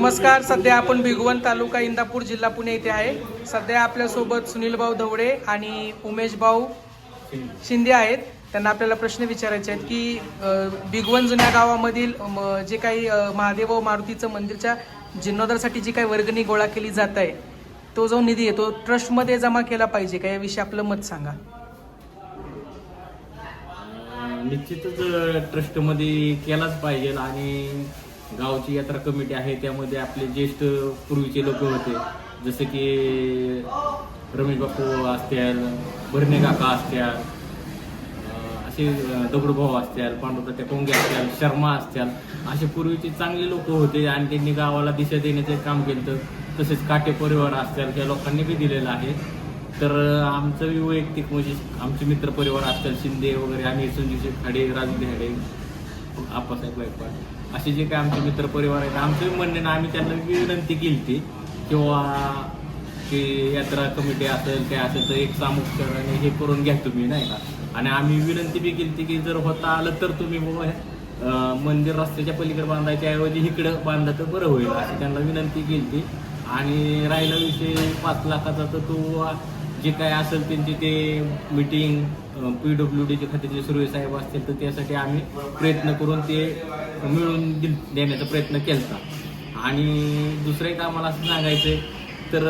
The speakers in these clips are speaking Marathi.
नमस्कार सध्या आपण भिगवण तालुका इंदापूर जिल्हा पुणे येथे आहे. सध्या आपल्यासोबत सुनील भाऊ धवडे आणि उमेश भाऊ शिंदे आहेत. त्यांना आपल्याला प्रश्न विचारायचे आहेत की भिगवण जुन्या गावामधील म, जे काही महादेव व मारुतीचं मंदिरच्या जीर्णोद्धारसाठी जी काही वर्गणी गोळा केली जात आहे तो जो निधी आहे तो ट्रस्टमध्ये जमा केला पाहिजे का? याविषयी आपलं मत सांगा. निश्चितच ट्रस्टमध्ये केलाच पाहिजे आणि गावची यात्रा कमिटी आहे त्यामध्ये आपले ज्येष्ठ पूर्वीचे लोक होते. जसे की रमेश बापू असतील भरणे काका असतील असे दगडूभाऊ असतील पांडुरत्या कोंगे असतील शर्मा असतील असे पूर्वीचे चांगले लोक होते आणि त्यांनी गावाला दिशा देण्याचे काम केलं. तसेच काटे परिवार असतील त्या लोकांनी बी दिलेलं आहे. तर आमचं वैयक्तिक म्हणजे आमचे मित्र परिवार असतील शिंदे वगैरे आम्ही संजीव शेखाडे राजू देहाडे आप्पासाहेब गायकवाड. असे जे काही आमचे मित्र परिवार आहेत आमचं म्हणणे ना आम्ही त्यांना विनंती केली ती किंवा की यात्रा कमिटी असेल काय असेल तर एक सामुख्याने हे करून घ्या तुम्ही नाही का? आणि आम्ही विनंती बी केली की जर होता आलं तर तुम्ही बाबा मंदिर रस्त्याच्या पलीकडे बांधायच्या ऐवजी इकडं बांधलं तर बरं होईल अशी त्यांना विनंती केली होती. आणि राहिला विषय पाच लाखाचा तर तो जे काय असेल त्यांची ते मिटिंग पी डब्ल्यू डीचे खात्याचे सुर्वे साहेब असतील तर त्यासाठी आम्ही प्रयत्न करून ते मिळवून दि- देण्याचा प्रयत्न केला आणि दुसरं एक आम्हाला असं सांगायचं तर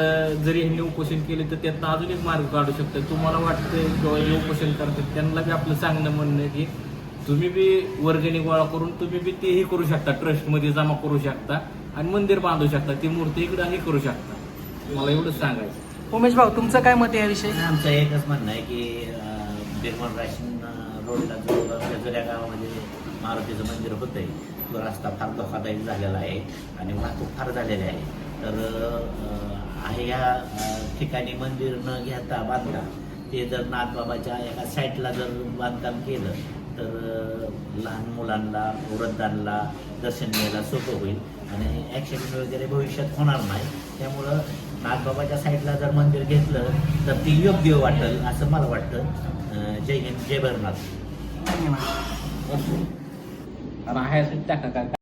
जरी ह्यांनी उपोषण केले तर त्यातनं अजून एक मार्ग काढू शकतो तुम्हाला वाटतंय किंवा हे उपोषण करतात त्यांना बी आपलं सांगणं म्हणणं की तुम्ही बी वर्गणी गोळा करून तुम्ही बी तेही करू शकता. ट्रस्टमध्ये जमा करू शकता आणि मंदिर बांधू शकता. ती मूर्ती इकडं हे करू शकता. मला एवढंच सांगायचं उमेश भाऊ तुमचं काय मत आहे याविषयी? आमचं एकच म्हणणं आहे की बिरमल राशन रोडला जो जुन्या गावामध्ये मारुतीचं मंदिर होतंय. तो रस्ता फार धोकादायक झालेला आहे आणि वाहतूक फार झालेली आहे. तर आहे या ठिकाणी मंदिर न घेता बांधता ते जर नाथबाबाच्या एका साईडला जर बांधकाम केलं तर लहान मुलांना वृद्धांना दर्शन घ्यायला सोपं होईल. आणि ॲक्सिडेंट वगैरे भविष्यात होणार नाही. त्यामुळं नागबाबाच्या साईडला जर मंदिर घेतलं तर ती योग्य वाटेल असं मला वाटतं. जय हिंद जय भरनाथ धन्यवाद. राहायचं टाका.